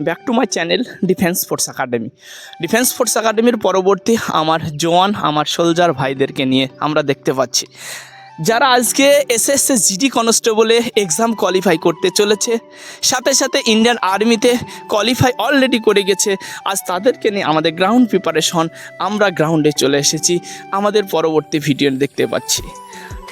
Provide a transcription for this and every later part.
Back to my channel defence force academy defence force একাডেমির পরবর্তী আমার জওয়ান, আমার সোলজার ভাইদেরকে নিয়ে আমরা দেখতে পাচ্ছি। যারা আজকে এসএসসি জিডি কনস্টেবলে এক্সাম কোয়ালিফাই করতে চলেছে, সাথে সাথে ইন্ডিয়ান আর্মিতে কোয়ালিফাই অলরেডি করে গেছে, আজ তাদেরকে নিয়ে আমাদের গ্রাউন্ড প্রিপারেশন আমরা গ্রাউন্ডে চলে এসেছি। আমাদের পরবর্তী ভিডিও দেখতে পাচ্ছি।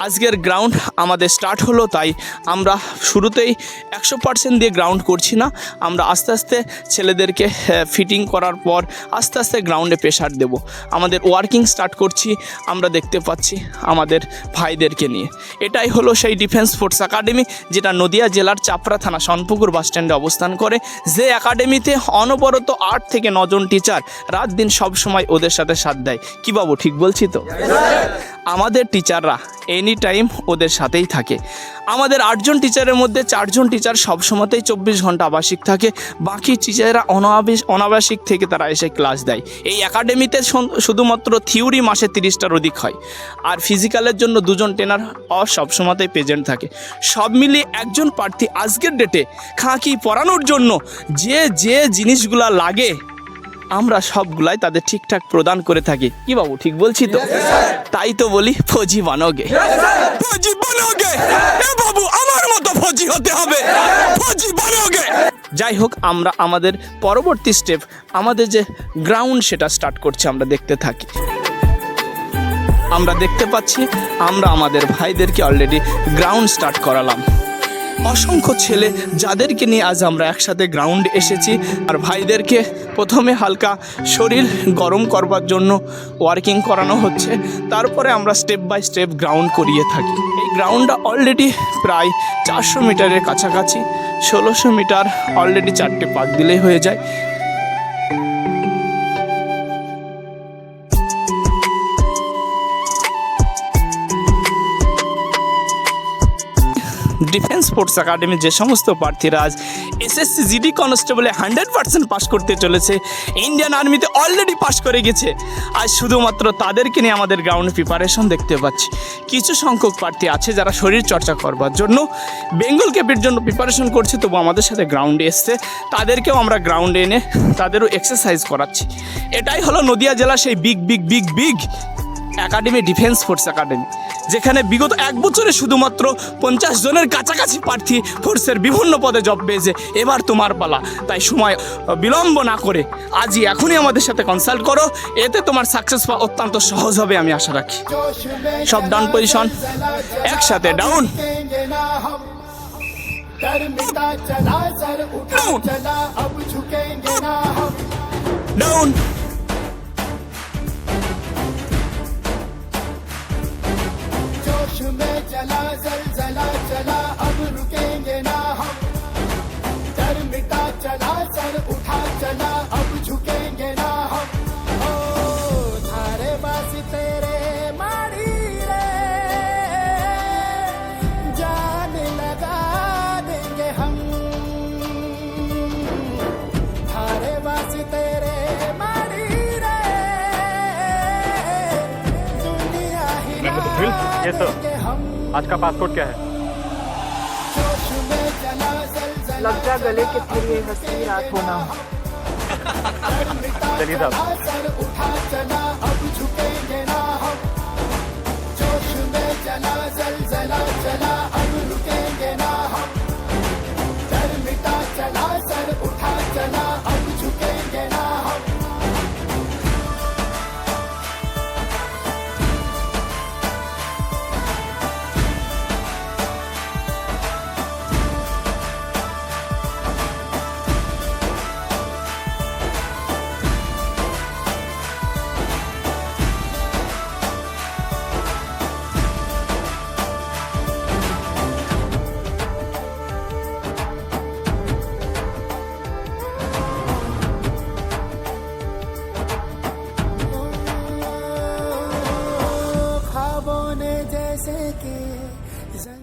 আজকের গ্রাউন্ড আমাদের স্টার্ট হলো তাই আমরা শুরুতেই একশো পার্সেন্ট দিয়ে গ্রাউন্ড করছি না। আমরা আস্তে আস্তে ছেলেদেরকে ফিটিং করার পর আস্তে আস্তে গ্রাউন্ডে প্রেশার দেব। আমাদের ওয়ার্কিং স্টার্ট করছি আমরা দেখতে পাচ্ছি আমাদের ভাইদেরকে নিয়ে। এটাই হলো সেই ডিফেন্স ফোর্স একাডেমি যেটা নদিয়া জেলার চাপড়া থানা সনপুকুর বাস স্ট্যান্ডে অবস্থান করে। যে একাডেমিতে অনবরত আট থেকে নজন টিচার রাত দিন সব সময় ওদের সাথে সাথ দেয়। কী বাবু ঠিক বলছি তো? আমাদের টিচাররা এনি টাইম ওদের সাথেই থাকে। আমাদের আটজন টিচারের মধ্যে চারজন টিচার সবসময়তেই চব্বিশ ঘণ্টা আবাসিক থাকে। বাকি টিচাররা অনাবাস, অনাবাসিক থেকে তারা এসে ক্লাস দেয়। এই একাডেমিতে শুধুমাত্র থিওরি মাসে তিরিশটার অধিক হয়। আর ফিজিক্যালের জন্য দুজন ট্রেনার সবসময়তেই প্রেজেন্ট থাকে। সব মিলিয়ে একজন প্রার্থী আজকের ডেটে খাঁকি পরানোর জন্য যে যে জিনিসগুলা লাগে আমরা সবগুলাই তাদের ঠিকঠাক প্রদান করে থাকি। কি বাবু ঠিক বলছি তো? তাই তো বলি ফৌজি বানোগে। ফৌজি বানোগে? বাবু আমার মতো ফৌজি হতে হবে। ফৌজি বানোগে। যাই হোক আমরা আমাদের পরবর্তী স্টেপ আমাদের যে গ্রাউন্ড সেটা স্টার্ট করছে আমরা দেখতে থাকি। আমরা দেখতে পাচ্ছি আমরা আমাদের ভাইদেরকে অলরেডি গ্রাউন্ড স্টার্ট করালাম। অসংখ্য ছেলে যাদেরকে নিয়ে আজ আমরা একসাথে গ্রাউন্ড এসেছি। আর ভাইদেরকে প্রথমে হালকা শরীর গরম করবার জন্য ওয়ার্কিং করানো হচ্ছে। তারপরে আমরা স্টেপ বাই স্টেপ গ্রাউন্ড করিয়ে থাকি। এই গ্রাউন্ডটা অলরেডি প্রায় চারশো মিটারের কাছাকাছি, ষোলোশো মিটার অলরেডি চারটে পাক দিলেই হয়ে যায়। ডিফেন্স স্পোর্টস একাডেমির যে সমস্ত প্রার্থীরা আজ এসএসসি জিডি কনস্টেবলে হান্ড্রেড পার্সেন্ট পাস করতে চলেছে ইন্ডিয়ান আর্মিতে অলরেডি পাস করে গেছে। আজ শুধুমাত্র তাদেরকে নিয়ে আমাদের গ্রাউন্ড প্রিপারেশন দেখতে পাচ্ছি। কিছু সংখ্যক প্রার্থী আছে যারা শরীর চর্চা করবার জন্য বেঙ্গল ক্যাপের জন্য প্রিপারেশন করছে, তবু আমাদের সাথে গ্রাউন্ডে এসছে। তাদেরকেও আমরা গ্রাউন্ডে এনে তাদেরও এক্সারসাইজ করাচ্ছি। এটাই হলো নদিয়া জেলা সেই big big big big academy defence force academy যেখানে বিগত এক বছরে শুধুমাত্র পঞ্চাশ জনের কাছাকাছি প্রার্থী ফোর্সের বিভিন্ন পদে জব পেয়েছে। এবার তোমার পালা। তাই সময় বিলম্ব না করে আজই এখনই আমাদের সাথে কনসাল্ট করো। এতে তোমার সাকসেস পাওয়া অত্যন্ত সহজ হবে, আমি আশা রাখি। সব ডাউন পজিশন। একসাথে ডাউন ডাউন जलजला चला अब रुकेंगे ना हम। डर मिटा चला सर उठा चला अब झुकेंगे ना हम। ओ थारे बासी तेरे माड़ी रे। जान लगा देंगे हम। थारे बासी तेरे माड़ी रे। दुनिया ये तो आज का पासपोर्ट क्या है? लग जा गले के फिर ये हँसी रात होना। चलिए साहब।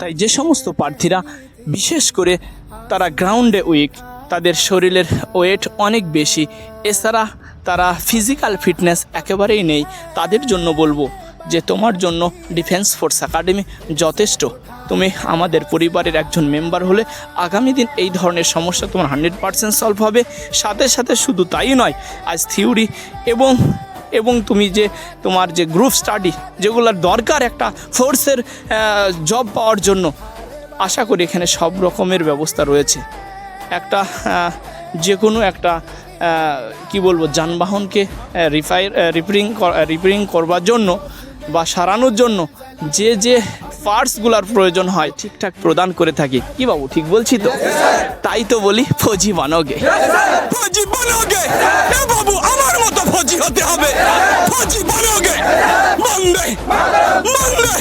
তাই যে সমস্ত প্রার্থীরা বিশেষ করে তারা গ্রাউন্ডে উইক তাদের শরীরের ওয়েট অনেক বেশি, এছাড়া তারা ফিজিক্যাল ফিটনেস একেবারেই নেই, তাদের জন্য বলব যে তোমার জন্য ডিফেন্স ফোর্স একাডেমি যথেষ্ট। তুমি আমাদের পরিবারের একজন মেম্বার হলে আগামী দিন এই ধরনের সমস্যা তোমার হান্ড্রেড পার্সেন্ট সলভ হবে। সাথে সাথে শুধু তাই নয়, আজ থিওরি এবং এবং তুমি যে তোমার যে গ্রুপ স্টাডি যেগুলোর দরকার একটা ফোর্সের জব পাওয়ার জন্য, আশা করি এখানে সব রকমের ব্যবস্থা রয়েছে। একটা যে কোনো একটা কি বলব, যানবাহনকে রিফাই রিপেয়ারিং রিপেয়ারিং করবার জন্য বা সারানোর জন্য যে যে পার্টসগুলোর প্রয়োজন হয় ঠিকঠাক প্রদান করে থাকি। কি বাবু ঠিক বলছি তো? তাই তো বলি ফৌজি বানোগে। ফৌজি বানোগে? বাবু আমার মতো ফৌজি হতে হবে। ফৌজি বানোগে? বন্দে বন্দে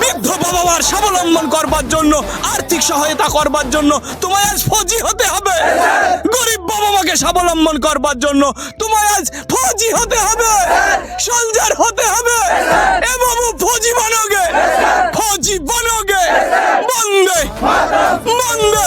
বৃদ্ধ বাবা মার স্বাবলম্বন করবার জন্য আর্থিক সহায়তা করবার জন্য তোমায় আজ ফৌজি হতে হবে। গরিব বাবা মাকে স্বাবলম্বন করবার জন্য তোমায় আজ ফৌজি হতে হবে। সোলজার হতে হবে। এ বাবু ফৌজি বানোগে ফৌজি বানোগে বন্দে বন্দে